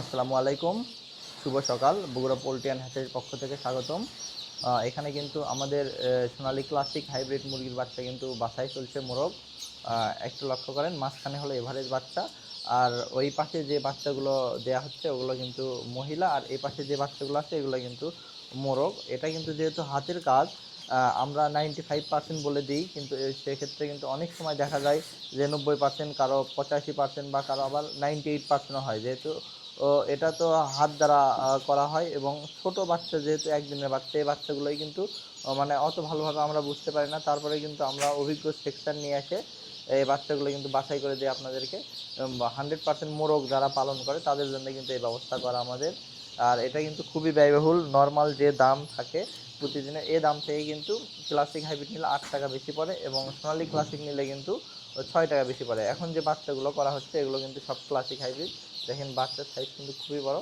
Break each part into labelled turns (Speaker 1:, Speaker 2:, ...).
Speaker 1: আসসালামু আলাইকুম। শুভ সকাল। বগুড়া পোল্ট্রি অ্যান্ড হ্যাচের পক্ষ থেকে স্বাগতম। এখানে কিন্তু আমাদের সোনালী ক্লাসিক হাইব্রিড মুরগির বাচ্চা কিন্তু বাসায় চলছে মোরগ। একটু লক্ষ্য করেন, মাঝখানে হলো এভারেজ বাচ্চা। আর ওই পাশে যে বাচ্চাগুলো দেয়া হচ্ছে, ওগুলো কিন্তু মহিলা। আর এই পাশে যে বাচ্চাগুলো আছে, এগুলো কিন্তু মোরগ। এটা কিন্তু যেহেতু হাতের কাজ আমরা নাইনটি ফাইভ পার্সেন্ট বলে দিই। কিন্তু সেক্ষেত্রে কিন্তু অনেক সময় দেখা যায় যে নব্বই পার্সেন্ট, কারও পঁচাশি পার্সেন্ট বা কারও আবার নাইনটি এইট পার্সেন্টও হয়। যেহেতু এটা তো হাত দ্বারা করা হয় এবং ছোট বাচ্চা যেহেতু একদিনের বাচ্চা, এই বাচ্চাগুলোই কিন্তু মানে অত ভালোভাবে আমরা বুঝতে পারি না। তারপরে কিন্তু আমরা অভিজ্ঞ সেকশন নিয়ে এসে এই বাচ্চাগুলো কিন্তু বাছাই করে দিই আপনাদেরকে হান্ড্রেড পার্সেন্ট মোরগ যারা পালন করে, তাদের জন্য কিন্তু এই ব্যবস্থা করা আমাদের। আর এটা কিন্তু খুবই ব্যয়বহুল নর্মাল যে দাম থাকে প্রতিদিনে, এ দাম থেকে কিন্তু ক্লাসিক হাইব্রিড নিলে আট টাকা বেশি পড়ে এবং সোনালি ক্লাসিক নিলে কিন্তু ছয় টাকা বেশি পড়ে। এখন যে বাচ্চাগুলো করা হচ্ছে, এগুলো কিন্তু সব ক্লাসিক হাইব্রিড দেখেন বাচ্চার সাইজ কিন্তু খুবই বড়।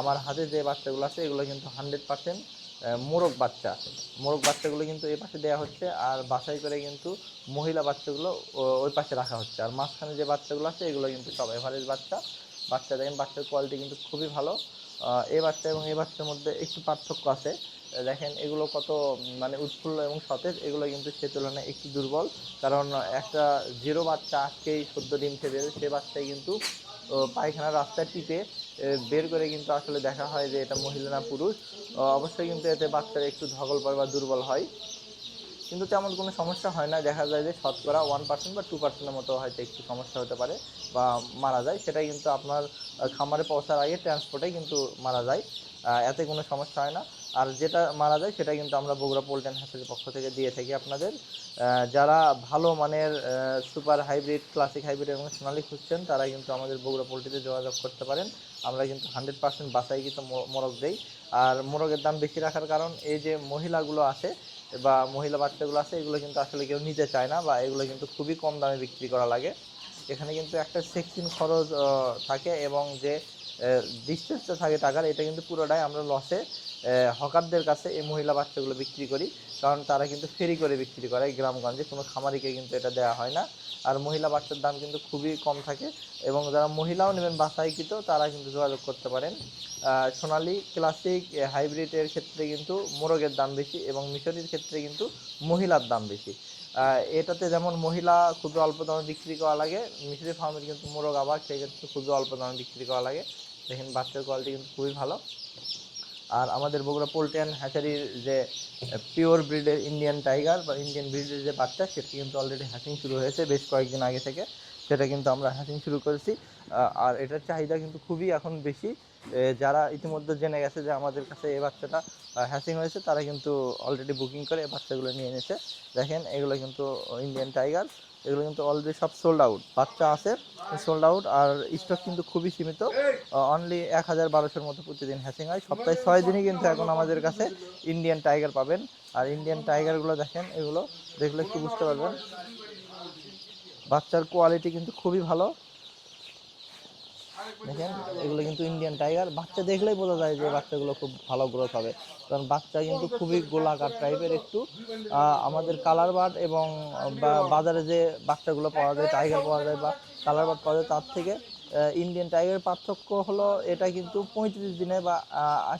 Speaker 1: আমার হাতে যে বাচ্চাগুলো আছে, এগুলো কিন্তু হান্ড্রেড পার্সেন্ট মোরগ বাচ্চা। মোরগ বাচ্চাগুলো কিন্তু এই পাশে দেওয়া হচ্ছে আর বাছাই করে কিন্তু মহিলা বাচ্চাগুলো ওই পাশে রাখা হচ্ছে। আর মাঝখানে যে বাচ্চাগুলো আছে, এগুলো কিন্তু সব এভারেজ বাচ্চা। বাচ্চা দেখেন, বাচ্চার কোয়ালিটি কিন্তু খুবই ভালো। এই বাচ্চা এবং এই বাচ্চার মধ্যে একটু পার্থক্য আছে। দেখেন এগুলো কত মানে উৎফুল্ল এবং সতেজ, এগুলো কিন্তু সে তুলনায় একটু দুর্বল। কারণ একটা জিরো বাচ্চা আজকেই সদ্য ডিম থেকে সে বাচ্চাই কিন্তু রাস্তায় টিপে বের করে কিন্তু আসলে দেখা হয় যে এটা মহিলা না পুরুষ। অবশ্যই কিন্তু এতে বাচ্চারা একটু ধকল পড়ে বা দুর্বল হয়। কিন্তু তেমন কোনো সমস্যা হয় না। দেখা যায় যে শতকরা ওয়ান পার্সেন্ট বা টু পার্সেন্টের মতো হয়তো একটু সমস্যা হতে পারে বা মারা যায়। সেটাই কিন্তু আপনার খামারে পৌঁছার আগে ট্রান্সপোর্টে কিন্তু মারা যায়। এতে কোনো সমস্যা হয় না। আর যেটা মারা যায় সেটা কিন্তু আমরা বগুড়া পোল্ট্রি হ্যাসের পক্ষ থেকে দিয়ে থাকি আপনাদের। যারা ভালো মানের সুপার হাইব্রিড, ক্লাসিক হাইব্রিড এবং সোনালি খুঁজছেন, তারা কিন্তু আমাদের বগুড়া পোল্ট্রিতে যোগাযোগ করতে পারেন। আমরা কিন্তু হান্ড্রেড পার্সেন্ট বাসাইকৃত মো- মোরগ দেই। আর মোরগের দাম বেশি রাখার কারণ এই যে মহিলাগুলো আছে বা মহিলা বাচ্চাগুলো আছে, এগুলো কিন্তু আসলে কেউ নিতে চায় না বা এগুলো কিন্তু খুবই কম দামে বিক্রি করা লাগে। এখানে কিন্তু একটা সেকশন খরচ থাকে এবং যে ডিস্টেন্সটা থাকে টাকার, এটা কিন্তু পুরোটাই আমরা লসে হকারদের কাছে এই মহিলা বাচ্চাগুলো বিক্রি করি। কারণ তারা কিন্তু ফেরি করে বিক্রি করে গ্রামগঞ্জে, কোনো খামারিকে কিন্তু এটা দেওয়া হয় না। আর মহিলা বাচ্চার দাম কিন্তু খুবই কম থাকে এবং যারা মহিলাও নেবেন বাসাইকৃত তারা কিন্তু যোগাযোগ করতে পারেন। সোনালি ক্লাসিক হাইব্রিডের ক্ষেত্রে কিন্তু মোরগের দাম বেশি এবং মিশরির ক্ষেত্রে কিন্তু মহিলার দাম বেশি। এটাতে যেমন মহিলা খুবই অল্প দামে বিক্রি করা লাগে মিশরি ফার্মের কিন্তু মোরগ আবার সেই সেক্ষেত্রে খুবই অল্প দামে বিক্রি করা লাগে। দেখেন, বাচ্চার কোয়ালিটি কিন্তু খুবই ভালো। আর আমাদের বগুড়া পোল্ট্রি অ্যান্ড হ্যাচারির যে পিওর ব্রিডের ইন্ডিয়ান টাইগার বা ইন্ডিয়ান ব্রিডের যে বাচ্চা, সেটি কিন্তু অলরেডি হ্যাচিং শুরু হয়েছে বেশ কয়েকদিন আগে থেকে। সেটা কিন্তু আমরা হ্যাচিং শুরু করেছি। আর এটার চাহিদা কিন্তু খুবই এখন বেশি। যারা ইতিমধ্যে জেনে গেছে যে আমাদের কাছে এই বাচ্চাটা হ্যাচিং হয়েছে, তারা কিন্তু অলরেডি বুকিং করে এই বাচ্চাগুলো নিয়ে নিয়েছে দেখেন, এগুলো কিন্তু ইন্ডিয়ান টাইগার এগুলো কিন্তু অলরেডি সব সোল্ড আউট বাচ্চা আছে সোল্ড আউট আর স্টক কিন্তু খুবই সীমিত। অনলি এক হাজার বারোশোর মতো প্রতিদিন হ্যাচিং হয়। সপ্তাহে ছয় দিনই কিন্তু এখন আমাদের কাছে ইন্ডিয়ান টাইগার পাবেন। আর ইন্ডিয়ান টাইগারগুলো দেখেন, এগুলো দেখলে একটু বুঝতে পারবেন। বাচ্চার কোয়ালিটি কিন্তু খুবই ভালো। দেখেন, এগুলো কিন্তু ইন্ডিয়ান টাইগার বাচ্চা দেখলেই বোঝা যায় যে বাচ্চাগুলো খুব ভালো গ্রোথ হবে। কারণ বাচ্চা কিন্তু খুবই গোলাকার টাইপের একটু। আমাদের কালার বার্ড এবং বাজারে যে বাচ্চাগুলো পাওয়া যায় টাইগার পাওয়া যায় বা কালার বার্ড পাওয়া যায়, তার থেকে ইন্ডিয়ান টাইগার পার্থক্য হলো এটা কিন্তু পঁয়ত্রিশ দিনে বা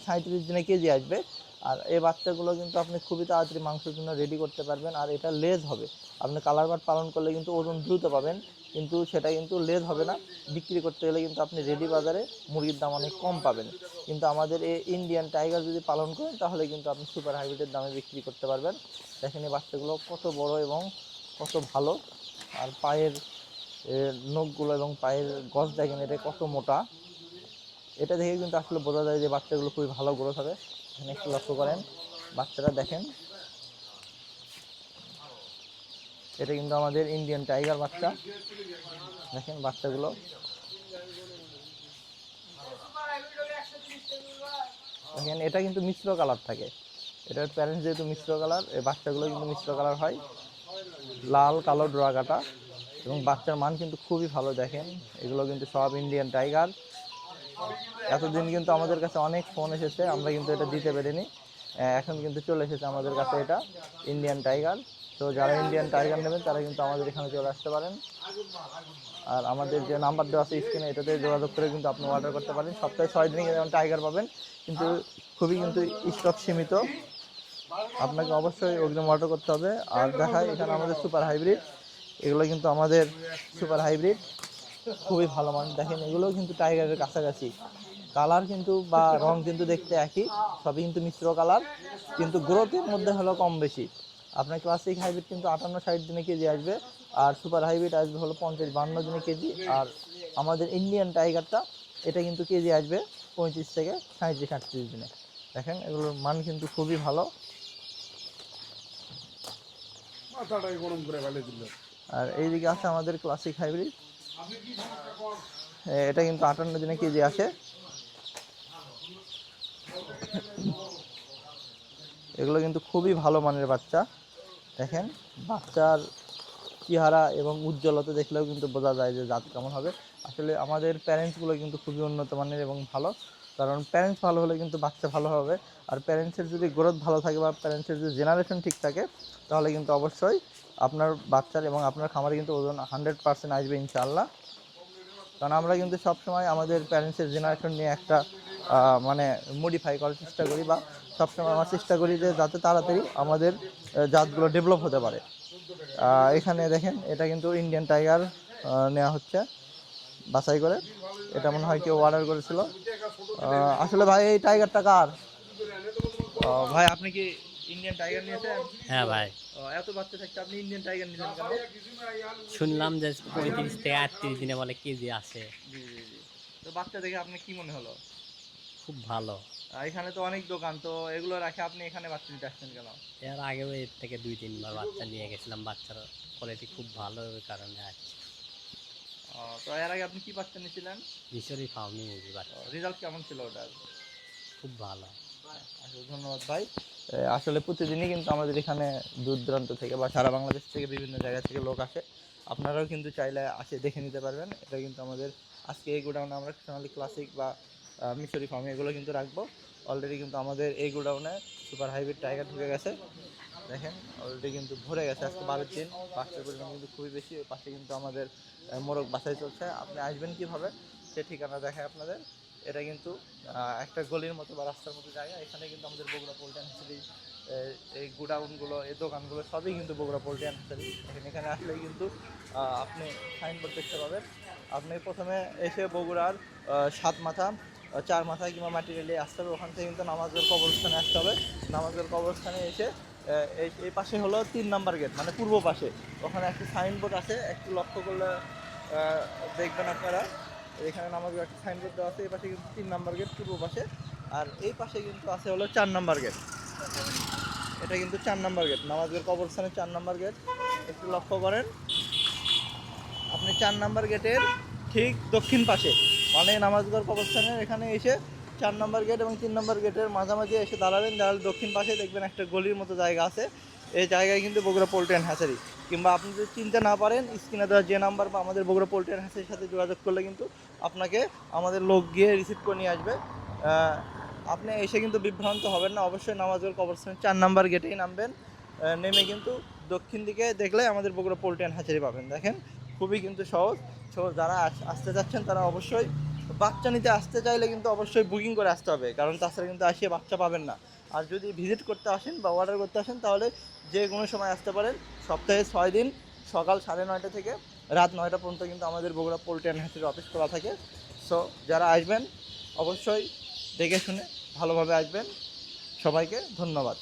Speaker 1: সাঁত্রিশ দিনে কেজি আসবে। আর এই বাচ্চাগুলো কিন্তু আপনি খুবই তাড়াতাড়ি মাংসের জন্য রেডি করতে পারবেন। আর এটা লেজ হবে। আপনি কালার বার্ড পালন করলে কিন্তু ওজন দ্রুত পাবেন। কিন্তু সেটা কিন্তু লেজ হবে না। বিক্রি করতে গেলে কিন্তু আপনি রেডি বাজারে মুরগির দাম অনেক কম পাবেন। কিন্তু আমাদের এই ইন্ডিয়ান টাইগার যদি পালন করেন, তাহলে কিন্তু আপনি সুপার হাইব্রিডের দামে বিক্রি করতে পারবেন। দেখেন এই বাচ্চাগুলো কত বড় এবং কত ভালো। আর পায়ের নখগুলো এবং পায়ের গছ দেখেন, এটা কত মোটা। এটা দেখে কিন্তু আসলে বোঝা যায় যে বাচ্চাগুলো খুবই ভালো গ্রোথ হবে। এখানে একটু লক্ষ্য করেন। বাচ্চারা দেখেন এটা কিন্তু আমাদের ইন্ডিয়ান টাইগার বাচ্চা। দেখেন বাচ্চাগুলো। দেখেন, এটা কিন্তু মিশ্র কালার থাকে। এটার প্যারেন্টস যেহেতু মিশ্র কালার, এই বাচ্চাগুলো কিন্তু মিশ্র কালার হয়। লাল, কালো ডোরা কাটা এবং বাচ্চার মান কিন্তু খুবই ভালো, দেখেন। এগুলো কিন্তু সব ইন্ডিয়ান টাইগার এতদিন কিন্তু আমাদের কাছে অনেক ফোন এসেছে, আমরা কিন্তু এটা দিতে পারিনি। এখন কিন্তু চলে এসেছে আমাদের কাছে এটা ইন্ডিয়ান টাইগার তো যারা ইন্ডিয়ান টাইগার নেবেন, তারা কিন্তু আমাদের এখানে চলে আসতে পারেন। আর আমাদের যে নাম্বার দেওয়া আছে স্ক্রিনে এটাতে যোগাযোগ করে কিন্তু আপনি অর্ডার করতে পারেন। সপ্তাহে ছয় দিনে যেমন টাইগার পাবেন, কিন্তু খুবই কিন্তু স্টক সীমিত। আপনাকে অবশ্যই অগ্রিম অর্ডার করতে হবে। আর দেখায় এখানে আমাদের সুপার হাইব্রিড এগুলো কিন্তু আমাদের সুপার হাইব্রিড খুবই ভালো মান দেখেন, এগুলোও কিন্তু টাইগারের কাছাকাছি। কালার কিন্তু বা রং কিন্তু দেখতে একই। সবই কিন্তু মিশ্র কালার কিন্তু গ্রোথের মধ্যে হলো কম বেশি। আপনার ক্লাসিক হাইব্রিড কিন্তু আটান্ন ষাট দিনে কেজি আসবে আর সুপার হাইব্রিড আসবে হলো পঞ্চাশ বান্ন দিনে কেজি আর আমাদের ইন্ডিয়ান টাইগারটা এটা কিন্তু কেজি আসবে পঁয়ত্রিশ থেকে সাঁত্রিশ আটত্রিশ দিনে। দেখেন এগুলোর মান কিন্তু খুবই ভালো। আর এইদিকে আছে আমাদের ক্লাসিক হাইব্রিড এটা কিন্তু আটান্ন দিনে কেজি আসে। এগুলো কিন্তু খুবই ভালো মানের বাচ্চা। দেখেন, বাচ্চার চেহারা এবং উজ্জ্বলতা দেখলেও কিন্তু বোঝা যায় যে জাত কেমন হবে। আসলে আমাদের প্যারেন্টসগুলো কিন্তু খুবই উন্নত মানের এবং ভালো। কারণ প্যারেন্টস ভালো হলে কিন্তু বাচ্চা ভালো হবে। আর প্যারেন্টসের যদি গ্রোথ ভালো থাকে বা প্যারেন্টসের যদি জেনারেশন ঠিক থাকে, তাহলে কিন্তু অবশ্যই আপনার বাচ্চার এবং আপনার খামারে কিন্তু ওজন হান্ড্রেড পার্সেন্ট আসবে ইনশাআল্লাহ। কারণ আমরা কিন্তু সবসময় আমাদের প্যারেন্টসের জেনারেশন নিয়ে একটা মানে মডিফাই করার চেষ্টা করি বা সবসময় আমার চেষ্টা করি যে যাতে তাড়াতাড়ি আমাদের জাতগুলো ডেভেলপ হতে পারে। এখানে দেখেন এটা কিন্তু ইন্ডিয়ান টাইগার নেওয়া হচ্ছে বাছাই করে। এটা মনে হয় কেউ অর্ডার করেছিল। আসলে ভাই এই টাইগারটা কার? ভাই আপনি কি ইন্ডিয়ান টাইগার নিয়েছেন?
Speaker 2: হ্যাঁ ভাই।
Speaker 1: এত বাচ্চা থাকতে আপনি ইন্ডিয়ান টাইগার নিলেন কেন?
Speaker 2: শুনলাম যে পঁয়ত্রিশ থেকে আটত্রিশ দিনে বলে কেজি আছে।
Speaker 1: জি জি জি। তো বাচ্চা দেখে আপনি কি মনে হলো?
Speaker 2: খুব ভালো।
Speaker 1: এখানে তো অনেক দোকান তো এগুলো রাখে আপনি এখানে বাচ্চা নিতে আসছেন কেন?
Speaker 2: এর আগেও এর থেকে দুই তিনবার বাচ্চা নিয়ে গেছিলাম বাচ্চার কোয়ালিটি খুব ভালো ওই কারণে আসছে
Speaker 1: তো এর আগে আপনি কি বাচ্চা নিয়েছিলেন?
Speaker 2: মিশরি ফার্মি মুরগি বাচ্চা।
Speaker 1: রেজাল্ট কেমন ছিল ওটার?
Speaker 2: খুব ভালো।
Speaker 1: আসলে ধন্যবাদ ভাই। আসলে প্রতিদিনই কিন্তু আমাদের এখানে দূর দূরান্ত থেকে বা সারা বাংলাদেশ থেকে বিভিন্ন জায়গা থেকে লোক আসে। আপনারাও কিন্তু চাইলে আসে দেখে নিতে পারবেন। এটা কিন্তু আমাদের আজকে এই গোডাউনে আমরা সোনালি ক্লাসিক বা মিশরি ফার্ম এগুলো কিন্তু রাখব। অলরেডি কিন্তু আমাদের এই গোডাউনে সুপার হাইব্রিড টাইগার ঢুকে গেছে। দেখেন অলরেডি কিন্তু ভরে গেছে আজকে বারোর দিন বাচ্চার পরিমাণ কিন্তু খুবই বেশি। ওই পাশে কিন্তু আমাদের মোরগ বাছাই চলছে। আপনি আসবেন কীভাবে? সে ঠিকানা দেখায় আপনাদের। এটা কিন্তু একটা গলির মতো বা রাস্তার মতো জায়গা। এখানে কিন্তু আমাদের বগুড়া পোল্ট্রি হ্যাচারি এই গুডাউনগুলো, এই দোকানগুলো সবই কিন্তু বগুড়া পোল্ট্রি হ্যাচারি এখানে এখানে আসলেই কিন্তু আপনি সাইনবোর্ড দেখতে পাবেন। আপনি প্রথমে এসে বগুড়ার সাত মাথা চার মাথা কিংবা মাটিরেলি আসতে হবে। ওখান থেকে কিন্তু নামাজের কবরস্থানে আসতে হবে। নামাজের কবরস্থানে এসে এই এই পাশে হলো তিন নাম্বার গেট মানে পূর্ব পাশে। ওখানে একটি সাইনবোর্ড আছে, একটু লক্ষ্য করলে দেখবেন আপনারা। এখানে নামাজের একটা সাইনবোর্ড দেওয়া আছে, এই পাশে কিন্তু তিন নাম্বার গেট পূর্ব পাশে। আর এই পাশে কিন্তু আছে হলো চার নাম্বার গেট এটা কিন্তু চার নাম্বার গেট নামাজের কবরস্থানে চার নাম্বার গেট একটু লক্ষ্য করেন। আপনি চার নাম্বার গেটের ঠিক দক্ষিণ পাশে। মানে নামাজগড় কবরস্থানের এখানে এসে চার নম্বর গেট এবং তিন নম্বর গেটের মাঝামাঝি এসে দাঁড়াবেন দাঁড়ালে দক্ষিণ পাশে দেখবেন একটা গলির মতো জায়গা আছে। এই জায়গায় কিন্তু বগুড়া পোল্ট্রি অ্যান্ড কিংবা আপনি যদি চিনতে না পারেন, স্ক্রিনে দেওয়া যে নাম্বার বা আমাদের বগুড়া পোল্ট্রি অ্যান্ড সাথে যোগাযোগ করলে কিন্তু আপনাকে আমাদের লোক গিয়ে রিসিভ করে নিয়ে আসবে। আপনি এসে কিন্তু বিভ্রান্ত হবেন না। অবশ্যই নামাজের কবরস্থানের চার নাম্বার গেটেই নামবেন। নেমে কিন্তু দক্ষিণ দিকে দেখলে আমাদের বগুড়া পোল্ট্রি অ্যান্ড হ্যাচারি পাবেন। দেখেন, খুবই কিন্তু সহজ। সো যারা আস- আসতে চাচ্ছেন তারা অবশ্যই বাচ্চা নিতে আসতে চাইলে কিন্তু অবশ্যই বুকিং করে আসতে হবে, কারণ তাছাড়া কিন্তু আসিয়ে বাচ্চা পাবেন না। আর যদি ভিজিট করতে আসেন বা অর্ডার করতে আসেন, তাহলে যে কোনো সময় আসতে পারেন। সপ্তাহে ছয় দিন, সকাল সাড়ে নয়টা থেকে রাত নয়টা পর্যন্ত কিন্তু আমাদের বগুড়া পোল্ট্রি অ্যান্ড অফিস খোলা থাকে। সো যারা আসবেন, অবশ্যই দেখে শুনে ভালোভাবে আসবেন। সবাইকে ধন্যবাদ।